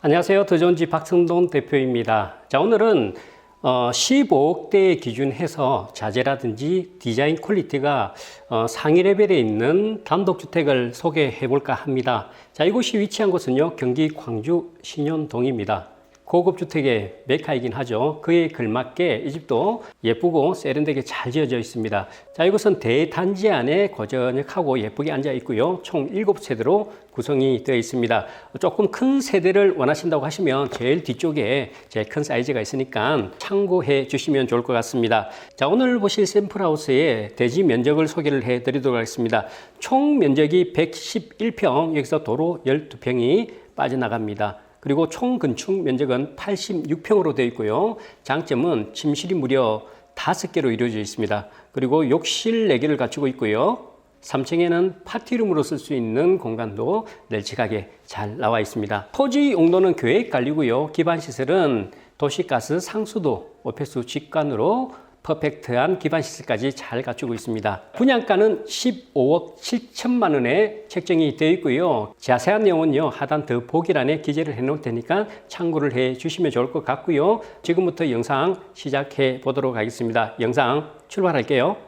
안녕하세요. 더존지 박성돈 대표입니다. 자, 오늘은 어, 15억대 기준해서 자재라든지 디자인 퀄리티가 어, 상위 레벨에 있는 단독주택을 소개해 볼까 합니다. 자, 이곳이 위치한 곳은요, 경기 광주 신현동입니다. 고급 주택의 메카이긴 하죠. 그에 걸맞게 이 집도 예쁘고 세련되게 잘 지어져 있습니다. 자, 이곳은 대단지 안에 고저녁하고 예쁘게 앉아 있고요. 총 7세대로 구성이 되어 있습니다. 조금 큰 세대를 원하신다고 하시면 제일 뒤쪽에 제 큰 사이즈가 있으니까 참고해 주시면 좋을 것 같습니다. 자, 오늘 보실 샘플하우스의 대지 면적을 소개를 해 드리도록 하겠습니다. 총 면적이 111평, 여기서 도로 12평이 빠져나갑니다. 그리고 총 건축 면적은 86평으로 되어 있고요. 장점은 침실이 무려 5개로 이루어져 있습니다. 그리고 욕실 4개를 갖추고 있고요. 3층에는 파티룸으로 쓸 수 있는 공간도 널찍하게 잘 나와 있습니다. 토지 용도는 계획 관리고요. 기반 시설은 도시가스 상수도 오페수 직관으로 퍼펙트한 기반 시설까지 잘 갖추고 있습니다. 분양가는 15억 7천만 원에 책정이 되어 있고요. 자세한 내용은요 하단 더 보기란에 기재를 해 놓을 테니까 참고를 해 주시면 좋을 것 같고요. 지금부터 영상 시작해 보도록 하겠습니다. 영상 출발할게요.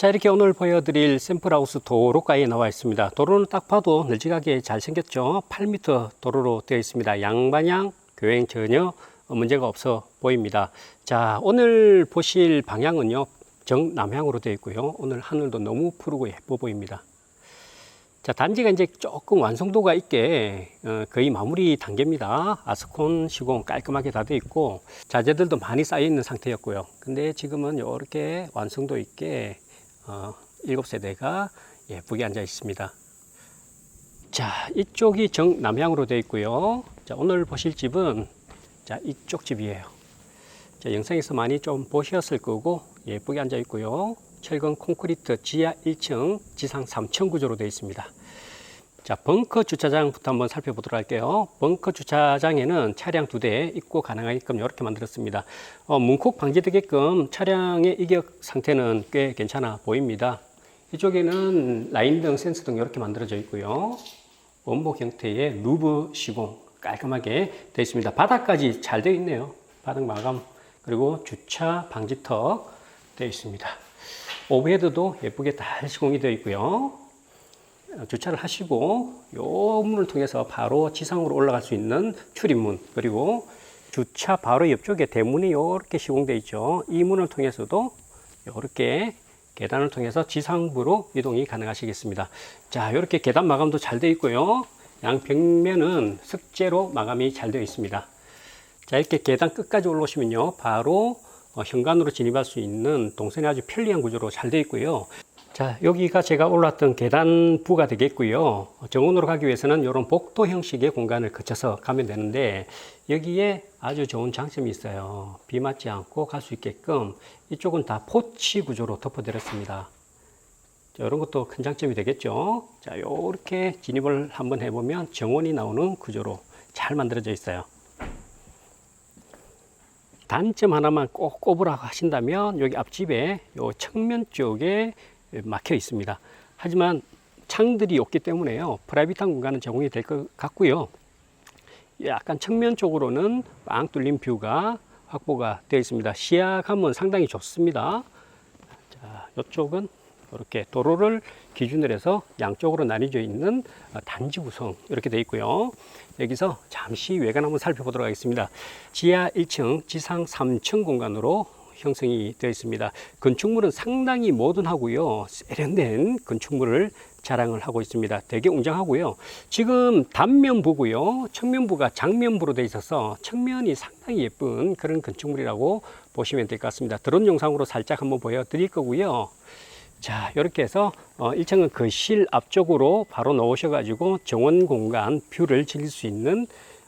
자 이렇게 오늘 보여드릴 샘플하우스 도로가에 나와 있습니다. 도로는 딱 봐도 널찍하게 잘 생겼죠? 8m 도로로 되어 있습니다. 양방향 교행 전혀 문제가 없어 보입니다. 자 오늘 보실 방향은요 정남향으로 되어 있고요. 오늘 하늘도 너무 푸르고 예뻐 보입니다. 자 단지가 이제 조금 완성도가 있게 어, 거의 마무리 단계입니다. 아스콘 시공 깔끔하게 다 되어 있고 자재들도 많이 쌓여 있는 상태였고요. 근데 지금은 이렇게 완성도 있게 어, 7세대가 예쁘게 앉아 있습니다. 자, 이쪽이 정남향으로 되어 있고요. 자, 오늘 보실 집은 자, 이쪽 집이에요. 자, 영상에서 많이 좀 보셨을 거고 예쁘게 앉아 있고요. 철근 콘크리트 지하 1층, 지상 3층 구조로 되어 있습니다. 자, 벙커 주차장부터 한번 살펴보도록 할게요. 벙커 주차장에는 차량 두 대 입고 가능하게끔 이렇게 만들었습니다. 어, 문콕 방지되게끔 차량의 이격 상태는 꽤 괜찮아 보입니다. 이쪽에는 라인등, 센서등 이렇게 만들어져 있고요. 원복 형태의 루브 시공 깔끔하게 되어 있습니다. 바닥까지 잘 되어 있네요. 바닥 마감 그리고 주차 방지턱 되어 있습니다. 오브헤드도 예쁘게 잘 시공이 되어 있고요. 주차를 하시고 요 문을 통해서 바로 지상으로 올라갈 수 있는 출입문 그리고 주차 바로 옆쪽에 대문이 이렇게 시공되어 있죠. 이 문을 통해서도 이렇게 계단을 통해서 지상부로 이동이 가능하시겠습니다. 자, 이렇게 계단 마감도 잘 되어 있고요. 양 벽면은 석재로 마감이 잘 되어 있습니다. 자, 이렇게 계단 끝까지 올라오시면요. 바로 어, 현관으로 진입할 수 있는 동선이 아주 편리한 구조로 잘 되어 있고요. 자, 여기가 제가 올랐던 계단부가 되겠고요. 정원으로 가기 위해서는 이런 복도 형식의 공간을 거쳐서 가면 되는데 여기에 아주 좋은 장점이 있어요. 비 맞지 않고 갈 수 있게끔 이쪽은 다 포치 구조로 덮어드렸습니다. 자, 이런 것도 큰 장점이 되겠죠. 자, 이렇게 진입을 한번 해보면 정원이 나오는 구조로 잘 만들어져 있어요. 단점 하나만 꼭 꼽으라고 하신다면 여기 앞집에 요 측면 쪽에 막혀 있습니다. 하지만 창들이 없기 때문에요. 프라이빗한 공간은 제공이 될 것 같고요. 약간 측면 쪽으로는 빵 뚫린 뷰가 확보가 되어 있습니다. 시야감은 상당히 좋습니다. 자, 이쪽은 이렇게 도로를 기준으로 해서 양쪽으로 나뉘어져 있는 단지 구성 이렇게 되어 있고요. 여기서 잠시 외관 한번 살펴보도록 하겠습니다. 지하 1층, 지상 3층 공간으로 형성이 되어 있습니다. 건축물은 상당히 모던하고요. 세련된 건축물을 자랑을 하고 있습니다. 되게 웅장하고요. 지금 단면부고요. 측면부가 장면부로 되어 있어서 측면이 상당히 예쁜 그런 건축물이라고 보시면 될 것 같습니다. 드론 영상으로 살짝 한번 보여드릴 거고요. 자, 이렇게 해서 어, 1층은 거실 앞쪽으로 바로 놓으셔가지고 정원 공간 뷰를 즐길 수 있는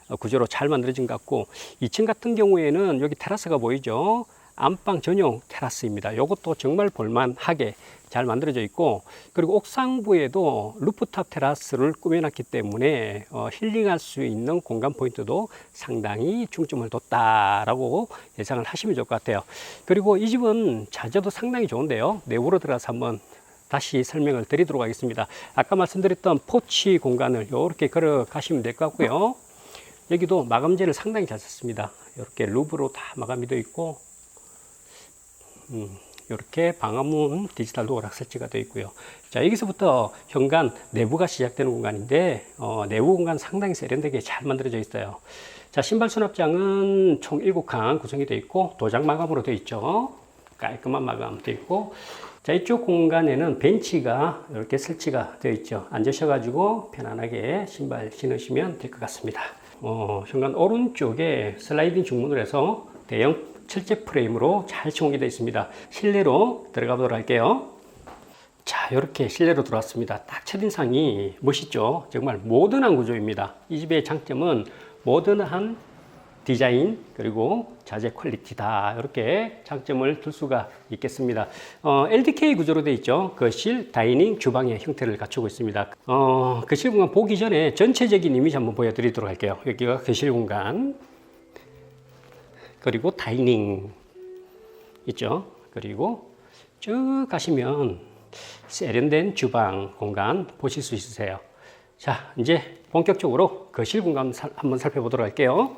어, 구조로 잘 만들어진 것 같고 2층 같은 경우에는 여기 테라스가 보이죠. 안방 전용 테라스입니다. 이것도 정말 볼만하게 잘 만들어져 있고 그리고 옥상부에도 루프탑 테라스를 꾸며놨기 때문에 어, 힐링할 수 있는 공간 포인트도 상당히 중점을 뒀다라고 예상을 하시면 좋을 것 같아요. 그리고 이 집은 자재도 상당히 좋은데요. 내부로 들어가서 한번 다시 설명을 드리도록 하겠습니다. 아까 말씀드렸던 포치 공간을 이렇게 걸어 가시면 될 것 같고요. 여기도 마감재를 상당히 잘 썼습니다. 이렇게 루브로 다 마감이 되어 있고, 음, 이렇게 방화문 디지털 도어락 설치가 되어 있고요. 자, 여기서부터 현관 내부가 시작되는 공간인데, 어, 내부 공간 상당히 세련되게 잘 만들어져 있어요. 자, 신발 수납장은 총 7칸 구성이 되어 있고, 도장 마감으로 되어 있죠. 깔끔한 마감 되어 있고, 자, 이쪽 공간에는 벤치가 이렇게 설치가 되어 있죠. 앉으셔 가지고 편안하게 신발 신으시면 될 것 같습니다. 어, 현관 오른쪽에 슬라이딩 중문을 해서 대형 철제 프레임으로 잘 정리되어 있습니다. 실내로 들어가 보도록 할게요. 자, 이렇게 실내로 들어왔습니다. 딱 첫인상이 멋있죠? 정말 모던한 구조입니다. 이 집의 장점은 모던한 디자인 그리고 자재 퀄리티다 이렇게 장점을 둘 수가 있겠습니다. 어, LDK 구조로 되어 있죠. 거실, 다이닝, 주방의 형태를 갖추고 있습니다. 어, 거실 공간 보기 전에 전체적인 이미지 한번 보여드리도록 할게요. 여기가 거실 공간 그리고 다이닝 있죠. 그리고 쭉 가시면 세련된 주방 공간 보실 수 있으세요. 자, 이제 본격적으로 거실 공간 살- 한번 살펴보도록 할게요.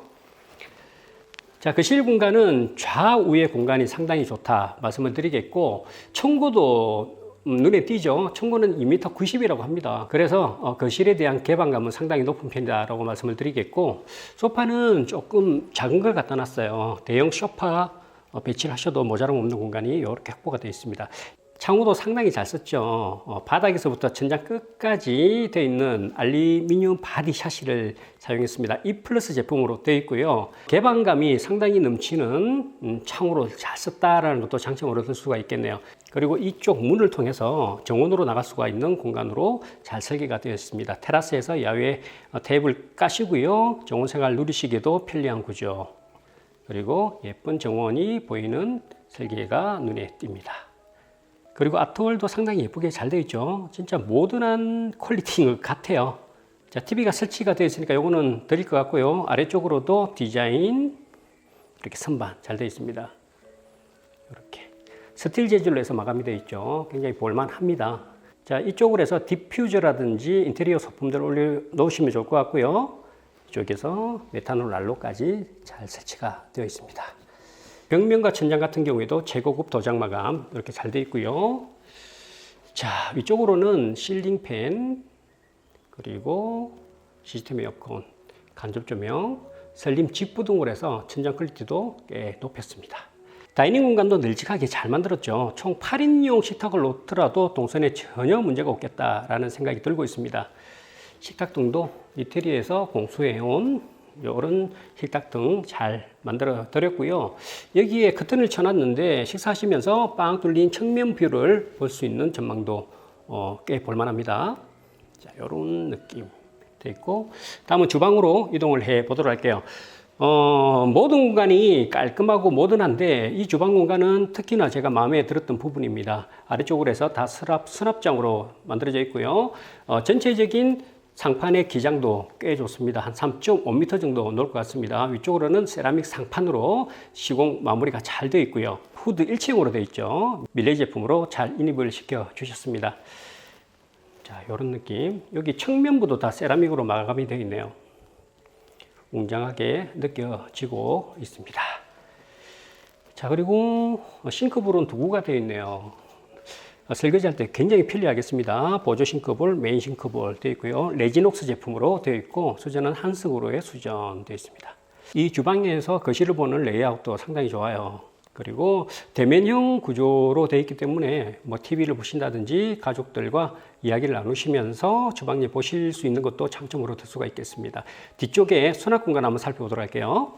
자, 거실 공간은 좌우의 공간이 상당히 좋다 말씀을 드리겠고, 청구도 음, 눈에 띄죠. 청구는 2m 90이라고 합니다. 그래서 어, 거실에 대한 개방감은 상당히 높은 편이다라고 말씀을 드리겠고, 소파는 조금 작은 걸 갖다 놨어요. 대형 소파 어, 배치를 하셔도 모자람 없는 공간이 이렇게 확보가 되어 있습니다. 창호도 상당히 잘 썼죠. 어, 바닥에서부터 천장 끝까지 되어 있는 알루미늄 바디 샤시를 사용했습니다. E 플러스 제품으로 되어 있고요. 개방감이 상당히 넘치는 음, 창호로 잘 썼다라는 것도 장점으로 들 수가 있겠네요. 그리고 이쪽 문을 통해서 정원으로 나갈 수가 있는 공간으로 잘 설계가 되어 있습니다. 테라스에서 야외 어, 테이블 까시고요. 정원 생활 누리시기도 편리한 구조. 그리고 예쁜 정원이 보이는 설계가 눈에 띕니다. 그리고 아트월도 상당히 예쁘게 잘 되어 있죠. 진짜 모던한 퀄리티인 것 같아요. 자, TV가 설치가 되어 있으니까 요거는 드릴 것 같고요. 아래쪽으로도 디자인 이렇게 선반 잘 되어 있습니다. 이렇게 스틸 재질로 해서 마감이 되어 있죠. 굉장히 볼만합니다. 자, 이쪽으로 해서 디퓨저라든지 인테리어 소품들을 올려 놓으시면 좋을 것 같고요. 이쪽에서 메탄올 난로까지 잘 설치가 되어 있습니다. 벽면과 천장 같은 경우에도 최고급 도장 마감 이렇게 잘 되어 있고요. 자, 위쪽으로는 실링 팬 그리고 시스템 에어컨, 간접 조명, 설림 직부등으로 해서 천장 퀄리티도 꽤 높였습니다. 다이닝 공간도 널찍하게 잘 만들었죠. 총 8인용 식탁을 놓더라도 동선에 전혀 문제가 없겠다라는 생각이 들고 있습니다. 식탁 등도 이태리에서 공수해온 이런 식탁 등 잘 만들어 드렸고요. 여기에 커튼을 쳐놨는데 식사하시면서 빵 뚫린 측면 뷰를 볼 수 있는 전망도 어, 꽤 볼만합니다. 자, 이런 느낌 돼 있고 다음은 주방으로 이동을 해 보도록 할게요. 어, 모든 공간이 깔끔하고 모던한데 이 주방 공간은 특히나 제가 마음에 들었던 부분입니다. 아래쪽으로 해서 다 수납, 수납장으로 만들어져 있고요. 어, 전체적인 상판의 기장도 꽤 좋습니다. 한 3.5m 정도 놓을 것 같습니다. 위쪽으로는 세라믹 상판으로 시공 마무리가 잘 되어 있고요. 후드 일체형으로 되어 있죠. 밀레 제품으로 잘 인입을 시켜 주셨습니다. 자, 이런 느낌. 여기 측면부도 다 세라믹으로 마감이 되어 있네요. 웅장하게 느껴지고 있습니다. 자, 그리고 싱크볼은 두 구가 되어 있네요. 설거지할 때 굉장히 편리하겠습니다. 보조 싱크볼, 메인 싱크볼 되어 있고요. 레지녹스 제품으로 되어 있고 수전은 한석으로의 수전 되어 있습니다. 이 주방에서 거실을 보는 레이아웃도 상당히 좋아요. 그리고 대면형 구조로 되어 있기 때문에 뭐 TV를 보신다든지 가족들과 이야기를 나누시면서 주방에 보실 수 있는 것도 장점으로 들 수가 있겠습니다. 뒤쪽에 수납 공간 한번 살펴보도록 할게요.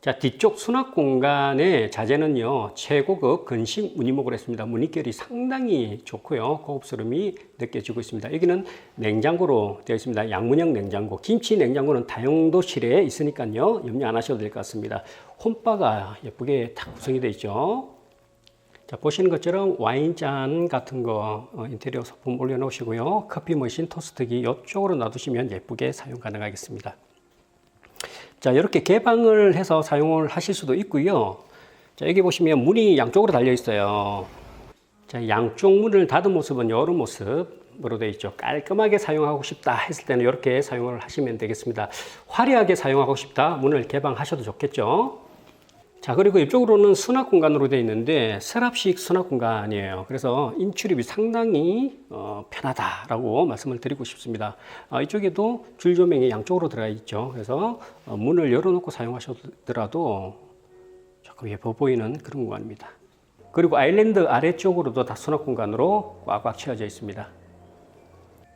자, 뒤쪽 수납 공간의 자재는요, 최고급 근식 무늬목을 했습니다. 무늬결이 상당히 좋고요. 고급스러움이 느껴지고 있습니다. 여기는 냉장고로 되어 있습니다. 양문형 냉장고. 김치 냉장고는 다용도실에 있으니까요, 염려 안 하셔도 될 것 같습니다. 홈바가 예쁘게 딱 구성이 되어 있죠. 자, 보시는 것처럼 와인잔 같은 거 어, 인테리어 소품 올려놓으시고요. 커피 머신, 토스트기 이쪽으로 놔두시면 예쁘게 사용 가능하겠습니다. 자, 이렇게 개방을 해서 사용을 하실 수도 있고요. 자, 여기 보시면 문이 양쪽으로 달려 있어요. 자, 양쪽 문을 닫은 모습은 이런 모습으로 되어 있죠. 깔끔하게 사용하고 싶다 했을 때는 이렇게 사용을 하시면 되겠습니다. 화려하게 사용하고 싶다 문을 개방하셔도 좋겠죠. 자 그리고 이쪽으로는 수납 공간으로 되어 있는데 서랍식 수납 공간이에요. 그래서 인출입이 상당히 어, 편하다라고 말씀을 드리고 싶습니다. 아, 이쪽에도 줄 조명이 양쪽으로 들어가 있죠. 그래서 어, 문을 열어놓고 사용하셔더라도 조금 예뻐 보이는 그런 공간입니다. 그리고 아일랜드 아래쪽으로도 다 수납 공간으로 꽉꽉 채워져 있습니다.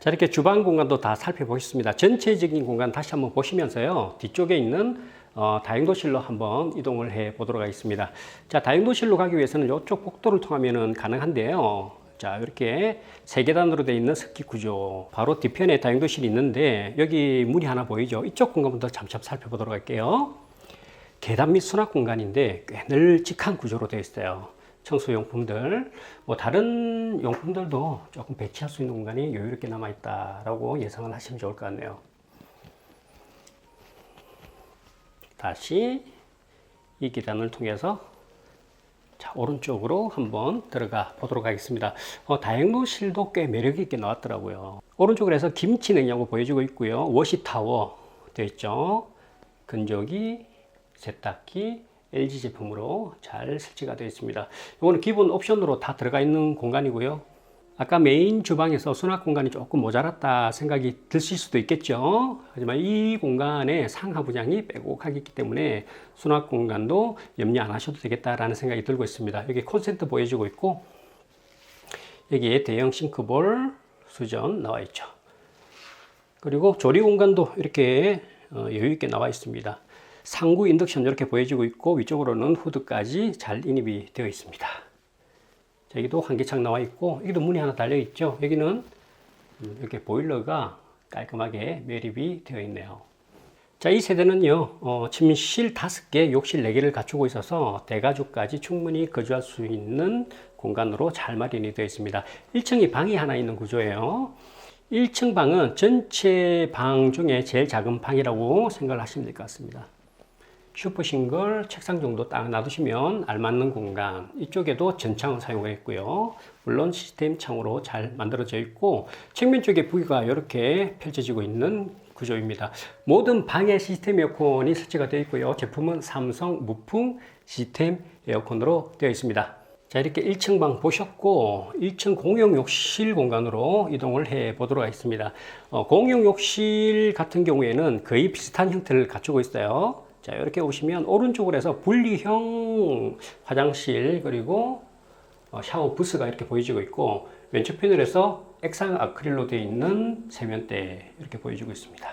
자 이렇게 주방 공간도 다 살펴보셨습니다. 전체적인 공간 다시 한번 보시면서요 뒤쪽에 있는 어, 다용도실로 한번 이동을 해 보도록 하겠습니다. 자 다용도실로 가기 위해서는 이쪽 복도를 통하면 가능한데요. 자 이렇게 세 계단으로 되어 있는 습기 구조 바로 뒤편에 다용도실이 있는데 여기 문이 하나 보이죠? 이쪽 공간부터 잠시 살펴보도록 할게요. 계단 및 수납 공간인데 꽤 널찍한 구조로 되어 있어요. 청소용품들, 뭐 다른 용품들도 조금 배치할 수 있는 공간이 여유롭게 남아 있다라고 예상을 하시면 좋을 것 같네요. 다시 이 계단을 통해서 자, 오른쪽으로 한번 들어가 보도록 하겠습니다. 어, 다용도실도 꽤 매력 있게 나왔더라고요. 오른쪽으로 해서 김치 냉장고 보여주고 있고요. 워시 타워 되어 있죠. 건조기, 세탁기, LG 제품으로 잘 설치가 되어 있습니다. 이거는 기본 옵션으로 다 들어가 있는 공간이고요. 아까 메인 주방에서 수납 공간이 조금 모자랐다 생각이 드실 수도 있겠죠. 하지만 이 공간에 상하 부장이 빼곡하기 때문에 수납 공간도 염려 안 하셔도 되겠다라는 생각이 들고 있습니다. 여기 콘센트 보여주고 있고 여기에 대형 싱크볼 수전 나와 있죠. 그리고 조리 공간도 이렇게 어, 여유 있게 나와 있습니다. 상구 인덕션 이렇게 보여지고 있고 위쪽으로는 후드까지 잘 인입이 되어 있습니다. 자, 여기도 환기창 나와 있고 여기도 문이 하나 달려 있죠. 여기는 음, 이렇게 보일러가 깔끔하게 매립이 되어 있네요. 자, 이 세대는요, 어, 침실 5개, 욕실 4개를 갖추고 있어서 대가족까지 충분히 거주할 수 있는 공간으로 잘 마련이 되어 있습니다. 1층이 방이 하나 있는 구조예요. 1층 방은 전체 방 중에 제일 작은 방이라고 생각을 하시면 될 것 같습니다. 슈퍼싱글 책상 정도 딱 놔두시면 알맞는 공간 이쪽에도 전창을 사용했고요. 물론 시스템 창으로 잘 만들어져 있고 측면 쪽에 부위가 이렇게 펼쳐지고 있는 구조입니다. 모든 방에 시스템 에어컨이 설치가 되어 있고요. 제품은 삼성 무풍 시스템 에어컨으로 되어 있습니다. 자 이렇게 1층 방 보셨고 1층 공용 욕실 공간으로 이동을 해 보도록 하겠습니다. 어, 공용 욕실 같은 경우에는 거의 비슷한 형태를 갖추고 있어요 자, 이렇게 오시면 오른쪽으로 해서 분리형 화장실 그리고 어, 샤워 부스가 이렇게 보여지고 있고 왼쪽 편으로 해서 액상 아크릴로 되어 있는 세면대 이렇게 보여지고 있습니다.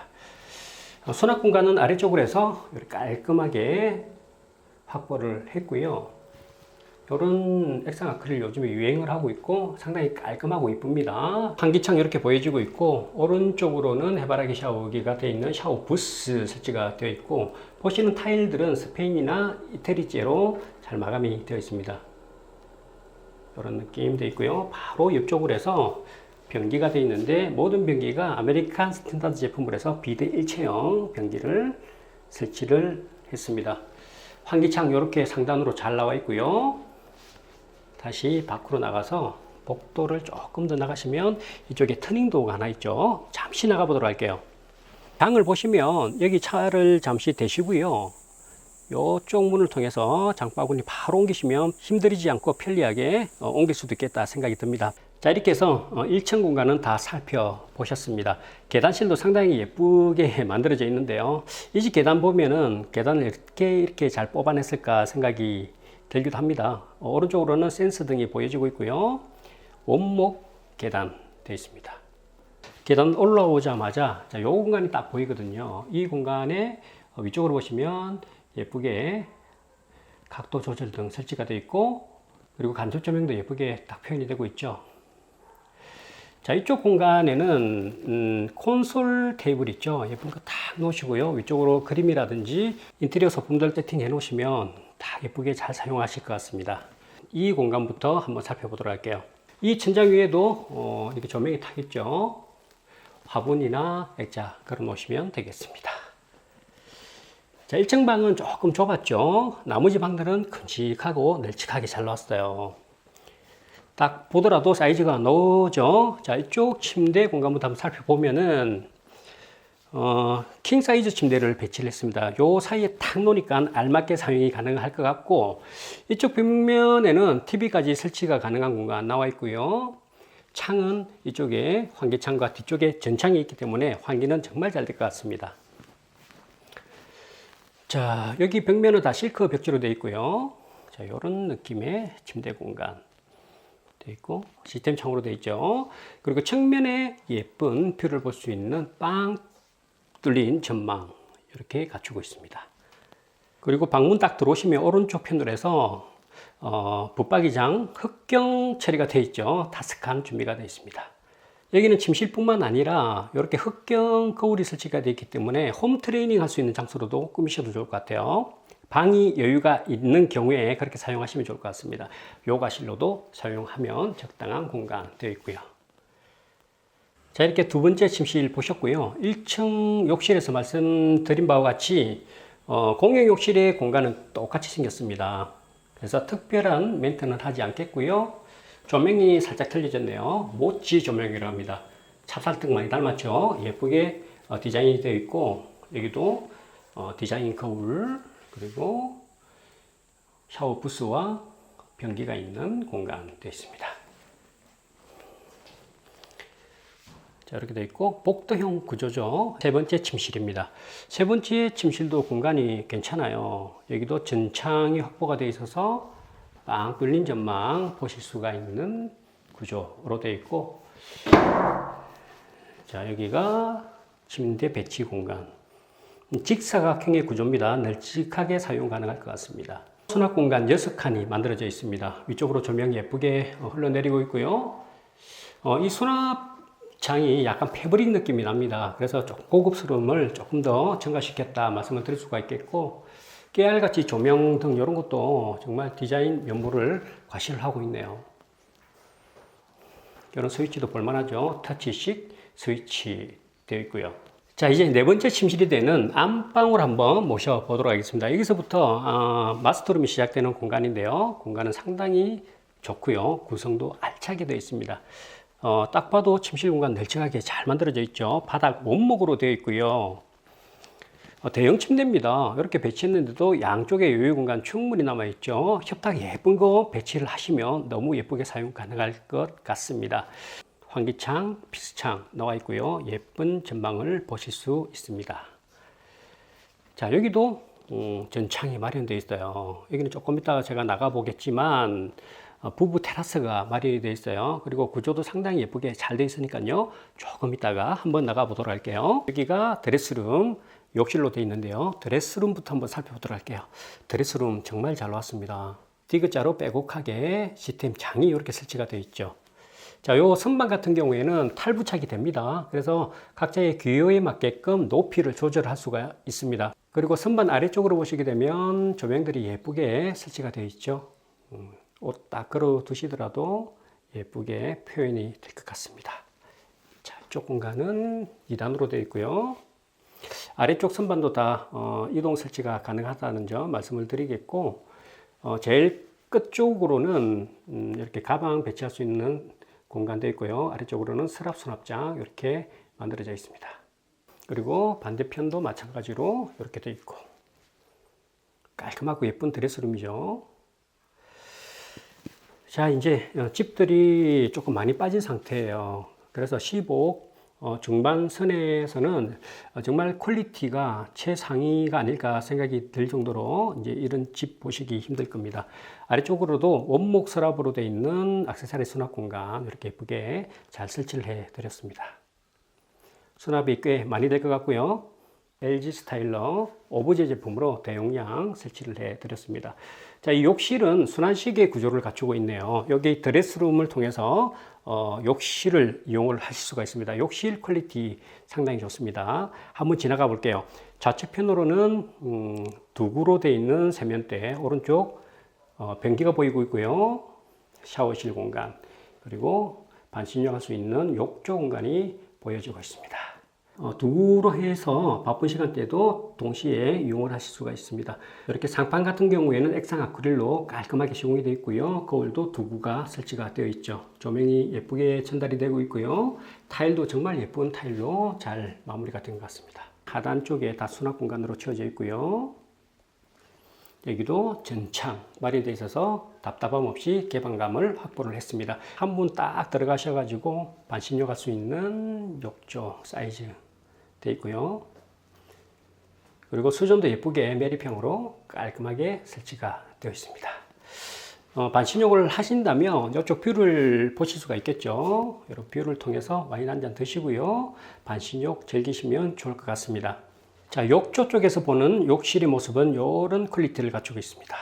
어, 수납 공간은 아래쪽으로 해서 깔끔하게 확보를 했고요. 이런 액상 아크릴 요즘에 유행을 하고 있고 상당히 깔끔하고 이쁩니다. 환기창 이렇게 보여지고 있고 오른쪽으로는 해바라기 샤워기가 되어 있는 샤워 부스 설치가 되어 있고 보시는 타일들은 스페인이나 이태리제로 잘 마감이 되어 있습니다. 이런 느낌 되어 있고요. 바로 옆쪽으로 해서 변기가 되어 있는데 모든 변기가 아메리칸 스탠다드 제품으로 해서 비대 일체형 변기를 설치를 했습니다. 환기창 이렇게 상단으로 잘 나와 있고요. 다시 밖으로 나가서 복도를 조금 더 나가시면 이쪽에 터닝도어가 하나 있죠. 잠시 나가보도록 할게요. 장을 보시면 여기 차를 잠시 대시고요. 이쪽 문을 통해서 장바구니 바로 옮기시면 힘들이지 않고 편리하게 어, 옮길 수도 있겠다 생각이 듭니다. 자 이렇게 해서 1층 어, 공간은 다 살펴보셨습니다. 계단실도 상당히 예쁘게 만들어져 있는데요. 이 집 계단 보면은 계단을 이렇게 이렇게 잘 뽑아냈을까 생각이 들기도 합니다. 어, 오른쪽으로는 센서 등이 보여지고 있고요. 원목 계단 되어 있습니다. 계단 올라오자마자 자, 이 공간이 딱 보이거든요. 이 공간에 위쪽으로 보시면 예쁘게 각도 조절 등 설치가 되어 있고 그리고 간접 조명도 예쁘게 딱 표현이 되고 있죠. 자 이쪽 공간에는 음, 콘솔 테이블 있죠. 예쁜 거 딱 놓으시고요. 위쪽으로 그림이라든지 인테리어 소품들 세팅해 놓으시면 다 예쁘게 잘 사용하실 것 같습니다. 이 공간부터 한번 살펴보도록 할게요. 이 천장 위에도 어, 이렇게 조명이 타겠죠. 화분이나 액자 걸어 놓으시면 되겠습니다. 자, 1층 방은 조금 좁았죠. 나머지 방들은 큼직하고 널찍하게 잘 나왔어요. 딱 보더라도 사이즈가 너죠. 자, 이쪽 침대 공간부터 한번 살펴보면은 어, 킹 사이즈 침대를 배치를 했습니다. 요 사이에 탁 놓으니까 알맞게 사용이 가능할 것 같고 이쪽 벽면에는 TV까지 설치가 가능한 공간 나와 있고요. 창은 이쪽에 환기창과 뒤쪽에 전창이 있기 때문에 환기는 정말 잘 될 것 같습니다. 자, 여기 벽면은 다 실크 벽지로 되어 있고요. 자, 이런 느낌의 침대 공간 되어 있고 시스템 창으로 되어 있죠. 그리고 측면에 예쁜 뷰를 볼 수 있는 빵 뚫린 전망 이렇게 갖추고 있습니다. 그리고 방문 딱 들어오시면 오른쪽 편으로 해서 어, 붙박이장 흑경 처리가 되어 있죠. 다스칸 준비가 되어 있습니다. 여기는 침실뿐만 아니라 이렇게 흑경 거울이 설치가 되어 있기 때문에 홈 트레이닝 할 수 있는 장소로도 꾸미셔도 좋을 것 같아요. 방이 여유가 있는 경우에 그렇게 사용하시면 좋을 것 같습니다. 요가실로도 사용하면 적당한 공간 되어 있고요. 자, 이렇게 두 번째 침실 보셨고요. 1층 욕실에서 말씀드린 바와 같이 어, 공용 욕실의 공간은 똑같이 생겼습니다. 그래서 특별한 멘트는 하지 않겠고요. 조명이 살짝 틀려졌네요. 모찌 조명이라고 합니다. 찹쌀떡 많이 닮았죠? 예쁘게 어, 디자인이 되어 있고 여기도 어, 디자인 거울 그리고 샤워 부스와 변기가 있는 공간 되어 있습니다. 자, 이렇게 되어 있고 복도형 구조죠. 세 번째 침실입니다. 세 번째 침실도 공간이 괜찮아요. 여기도 전창이 확보가 되어 있어서 빵 뚫린 전망 보실 수가 있는 구조로 되어 있고 자, 여기가 침대 배치 공간. 직사각형의 구조입니다. 널찍하게 사용 가능할 것 같습니다. 수납 공간 6칸이 만들어져 있습니다. 위쪽으로 조명이 예쁘게 흘러내리고 있고요. 어, 이 수납 장이 약간 패브릭 느낌이 납니다. 그래서 조금 고급스러움을 조금 더 증가시켰다 말씀을 드릴 수가 있겠고 깨알같이 조명 등 이런 것도 정말 디자인 면모를 과시를 하고 있네요. 이런 스위치도 볼만하죠. 터치식 스위치 되어 있고요. 자, 이제 네 번째 침실이 되는 안방을 한번 모셔보도록 하겠습니다. 여기서부터 어, 마스터룸이 시작되는 공간인데요. 공간은 상당히 좋고요. 구성도 알차게 되어 있습니다. 어, 딱 봐도 침실 공간 널찍하게 잘 만들어져 있죠. 바닥 원목으로 되어 있고요. 어, 대형 침대입니다. 이렇게 배치했는데도 양쪽에 여유 공간 충분히 남아 있죠. 협탁 예쁜 거 배치를 하시면 너무 예쁘게 사용 가능할 것 같습니다. 환기창, 피스창 나와 있고요. 예쁜 전망을 보실 수 있습니다. 자, 여기도 음, 전창이 마련되어 있어요. 여기는 조금 이따가 제가 나가 보겠지만 어, 부부 테라스가 마련이 되어 있어요. 그리고 구조도 상당히 예쁘게 잘 되어 있으니까요. 조금 이따가 한번 나가 보도록 할게요. 여기가 드레스룸, 욕실로 되어 있는데요. 드레스룸부터 한번 살펴보도록 할게요. 드레스룸 정말 잘 나왔습니다. 디귿자로 빼곡하게 시스템 장이 이렇게 설치가 되어 있죠. 자, 요 선반 같은 경우에는 탈부착이 됩니다. 그래서 각자의 기호에 맞게끔 높이를 조절할 수가 있습니다. 그리고 선반 아래쪽으로 보시게 되면 조명들이 예쁘게 설치가 되어 있죠. 음, 옷딱 걸어 두시더라도 예쁘게 표현이 될 것 같습니다. 자, 이쪽 공간은 2단으로 되어 있고요. 아래쪽 선반도 다 어, 이동 설치가 가능하다는 점 말씀을 드리겠고, 어, 제일 끝쪽으로는 음, 이렇게 가방 배치할 수 있는 공간되어 있고요. 아래쪽으로는 서랍 수납장 이렇게 만들어져 있습니다. 그리고 반대편도 마찬가지로 이렇게 되어 있고 깔끔하고 예쁜 드레스룸이죠. 자, 이제 집들이 조금 많이 빠진 상태예요. 그래서 15 어, 중반선에서는 정말 퀄리티가 최상위가 아닐까 생각이 들 정도로 이제 이런 집 보시기 힘들 겁니다. 아래쪽으로도 원목 서랍으로 되어 있는 액세서리 수납 공간 이렇게 예쁘게 잘 설치를 해 드렸습니다. 수납이 꽤 많이 될 것 같고요. LG 스타일러 오브제 제품으로 대용량 설치를 해 드렸습니다. 자, 이 욕실은 순환식의 구조를 갖추고 있네요. 여기 드레스룸을 통해서 어, 욕실을 이용을 하실 수가 있습니다. 욕실 퀄리티 상당히 좋습니다. 한번 지나가 볼게요. 좌측편으로는 음, 두구로 되어 있는 세면대, 오른쪽 어, 변기가 보이고 있고요. 샤워실 공간, 그리고 반신욕할 수 있는 욕조 공간이 보여지고 있습니다. 어, 두로 해서 바쁜 시간대도 동시에 이용을 하실 수가 있습니다. 이렇게 상판 같은 경우에는 액상 아크릴로 깔끔하게 시공이 되어 있고요. 거울도 두구가 설치가 되어 있죠. 조명이 예쁘게 전달이 되고 있고요. 타일도 정말 예쁜 타일로 잘 마무리가 된 것 같습니다. 하단 쪽에 다 수납 공간으로 채워져 있고요. 여기도 전창 마련되어 있어서 답답함 없이 개방감을 확보를 했습니다. 한 분 딱 들어가셔가지고 반신욕 할 수 있는 욕조 사이즈 되어 있고요. 그리고 수전도 예쁘게 메리평으로 깔끔하게 설치가 되어 있습니다. 어, 반신욕을 하신다면 이쪽 뷰를 보실 수가 있겠죠. 이런 뷰를 통해서 와인 한 잔 드시고요. 반신욕 즐기시면 좋을 것 같습니다. 자, 욕조 쪽에서 보는 욕실의 모습은 이런 퀄리티를 갖추고 있습니다.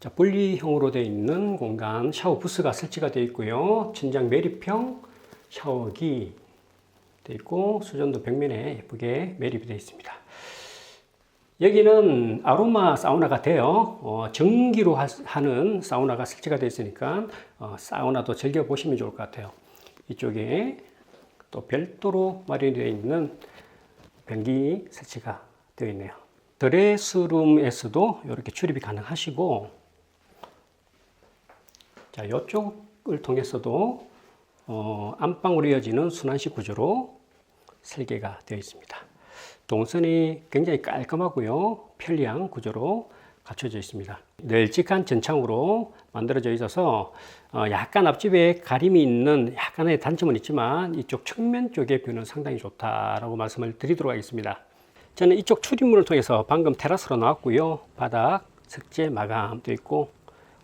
자, 분리형으로 되어 있는 공간 샤워 부스가 설치가 되어 있고요. 천장 매립형 샤워기 되어 있고 수전도 벽면에 예쁘게 매립이 되어 있습니다. 여기는 아로마 사우나가 돼요. 어, 전기로 하, 는 사우나가 설치가 되어 있으니까 어, 사우나도 즐겨 보시면 좋을 것 같아요. 이쪽에 또 별도로 마련되어 있는 변기 설치가 되어 있네요. 드레스룸에서도 이렇게 출입이 가능하시고 자 이쪽을 통해서도 어, 안방으로 이어지는 순환식 구조로 설계가 되어 있습니다. 동선이 굉장히 깔끔하고요. 편리한 구조로 갖춰져 있습니다. 널찍한 전창으로 만들어져 있어서 어, 약간 앞집에 가림이 있는 약간의 단점은 있지만 이쪽 측면 쪽의 뷰는 상당히 좋다라고 말씀을 드리도록 하겠습니다. 저는 이쪽 출입문을 통해서 방금 테라스로 나왔고요. 바닥 석재 마감되어 있고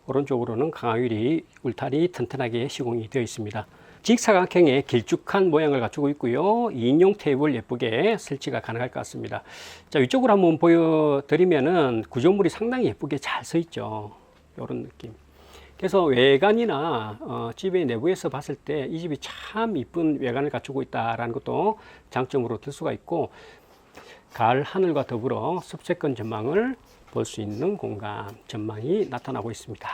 오른쪽으로는 강화유리 울타리 튼튼하게 시공이 되어 있습니다. 직사각형의 길쭉한 모양을 갖추고 있고요. 2인용 테이블 예쁘게 설치가 가능할 것 같습니다. 자, 이쪽으로 한번 보여드리면은 구조물이 상당히 예쁘게 잘 서 있죠. 이런 느낌. 그래서 외관이나 어, 집의 내부에서 봤을 때 이 집이 참 이쁜 외관을 갖추고 있다라는 것도 장점으로 들 수가 있고 가을 하늘과 더불어 숲세권 전망을 볼 수 있는 공간 전망이 나타나고 있습니다.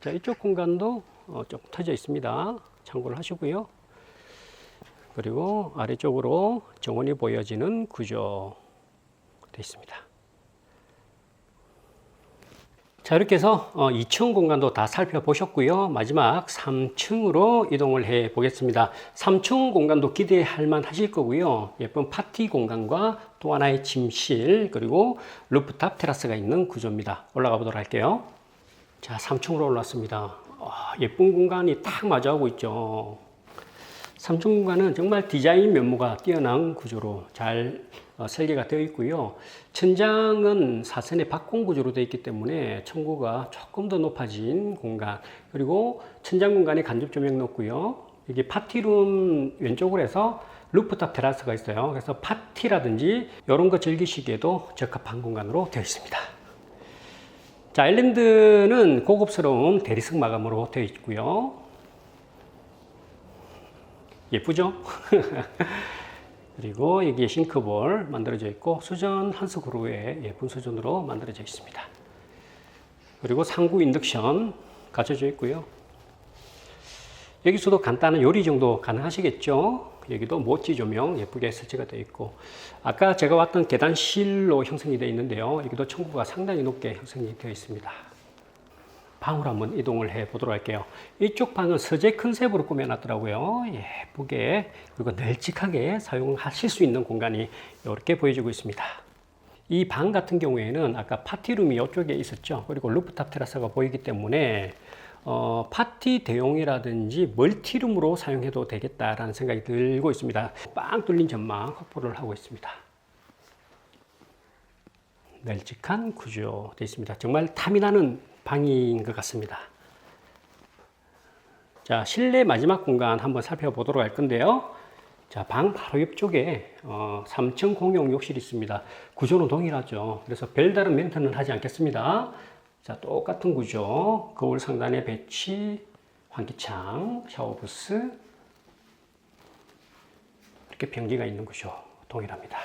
자, 이쪽 공간도 어, 좀 터져 있습니다. 참고를 하시고요. 그리고 아래쪽으로 정원이 보여지는 구조 되어 있습니다. 자, 이렇게 해서 2층 공간도 다 살펴보셨고요. 마지막 3층으로 이동을 해 보겠습니다. 3층 공간도 기대할 만 하실 거고요. 예쁜 파티 공간과 또 하나의 침실, 그리고 루프탑 테라스가 있는 구조입니다. 올라가 보도록 할게요. 자, 3층으로 올랐습니다. 와, 예쁜 공간이 딱 마주하고 있죠. 3층 공간은 정말 디자인 면모가 뛰어난 구조로 잘 어, 설계가 되어 있고요. 천장은 사선의 박공 구조로 되어 있기 때문에 청구가 조금 더 높아진 공간 그리고 천장 공간에 간접 조명 넣고요. 이게 파티룸 왼쪽으로 해서 루프탑 테라스가 있어요. 그래서 파티라든지 이런 거 즐기시기에도 적합한 공간으로 되어 있습니다. 자, 아일랜드는 고급스러운 대리석 마감으로 되어 있고요. 예쁘죠? 그리고 여기에 싱크볼 만들어져 있고 수전 한수 그루에 예쁜 수전으로 만들어져 있습니다. 그리고 상구 인덕션 갖춰져 있고요. 여기서도 간단한 요리 정도 가능하시겠죠? 여기도 모찌 조명 예쁘게 설치가 되어 있고 아까 제가 왔던 계단실로 형성이 되어 있는데요. 여기도 청구가 상당히 높게 형성이 되어 있습니다. 방으로 한번 이동을 해 보도록 할게요. 이쪽 방은 서재 컨셉으로 꾸며놨더라고요. 예쁘게 그리고 널찍하게 사용하실 수 있는 공간이 이렇게 보여지고 있습니다. 이 방 같은 경우에는 아까 파티룸이 이쪽에 있었죠. 그리고 루프탑 테라스가 보이기 때문에 어, 파티 대용이라든지 멀티룸으로 사용해도 되겠다라는 생각이 들고 있습니다. 빵 뚫린 전망 확보를 하고 있습니다. 널찍한 구조 되어 있습니다. 정말 탐이 나는 방인 것 같습니다. 자, 실내 마지막 공간 한번 살펴보도록 할 건데요. 자, 방 바로 옆쪽에 어, 3층 공용 욕실이 있습니다. 구조는 동일하죠. 그래서 별다른 멘트는 하지 않겠습니다. 자, 똑같은 구조. 거울 상단에 배치, 환기창, 샤워부스. 이렇게 변기가 있는 구조. 동일합니다.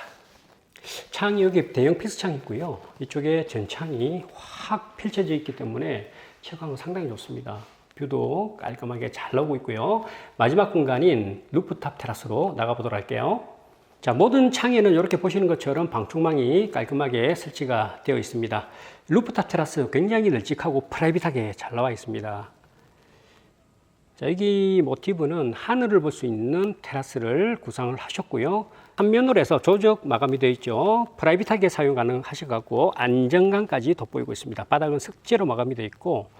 창이 여기 대형 피스창이 있고요. 이쪽에 전창이 확 펼쳐져 있기 때문에 채광은 상당히 좋습니다. 뷰도 깔끔하게 잘 나오고 있고요. 마지막 공간인 루프탑 테라스로 나가보도록 할게요. 자, 모든 창에는 이렇게 보시는 것처럼 방충망이 깔끔하게 설치가 되어 있습니다. 루프탑 테라스 굉장히 널찍하고 프라이빗하게 잘 나와 있습니다. 자, 여기 모티브는 하늘을 볼 수 있는 테라스를 구상을 하셨고요. 한면으로 해서 조적 마감이 되어 있죠. 프라이빗하게 사용 가능하셔가지고 안정감까지 돋보이고 있습니다. 바닥은 석재로 마감이 되어 있고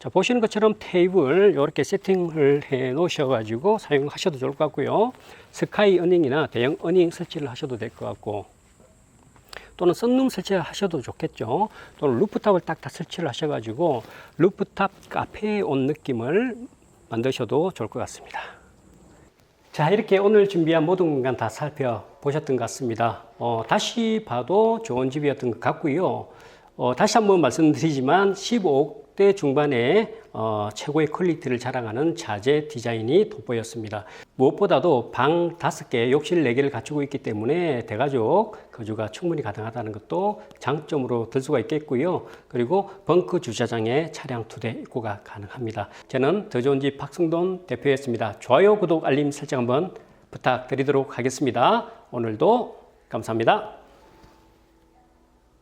자, 보시는 것처럼 테이블 이렇게 세팅을 해 놓으셔가지고 사용하셔도 좋을 것 같고요. 스카이 어닝이나 대형 어닝 설치를 하셔도 될 것 같고 또는 썬룸 설치를 하셔도 좋겠죠. 또는 루프탑을 딱 다 설치를 하셔가지고 루프탑 카페에 온 느낌을 만드셔도 좋을 것 같습니다. 자, 이렇게 오늘 준비한 모든 공간 다 살펴보셨던 것 같습니다. 어, 다시 봐도 좋은 집이었던 것 같고요. 어, 다시 한번 말씀드리지만 15대 중반에 어, 최고의 퀄리티를 자랑하는 자재 디자인이 돋보였습니다. 무엇보다도 방 5개, 욕실 4개를 갖추고 있기 때문에 대가족 거주가 충분히 가능하다는 것도 장점으로 들 수가 있겠고요. 그리고 벙크 주차장에 차량 2대 입고가 가능합니다. 저는 더 좋은 집 박승돈 대표였습니다. 좋아요, 구독, 알림 설정 한번 부탁드리도록 하겠습니다. 오늘도 감사합니다.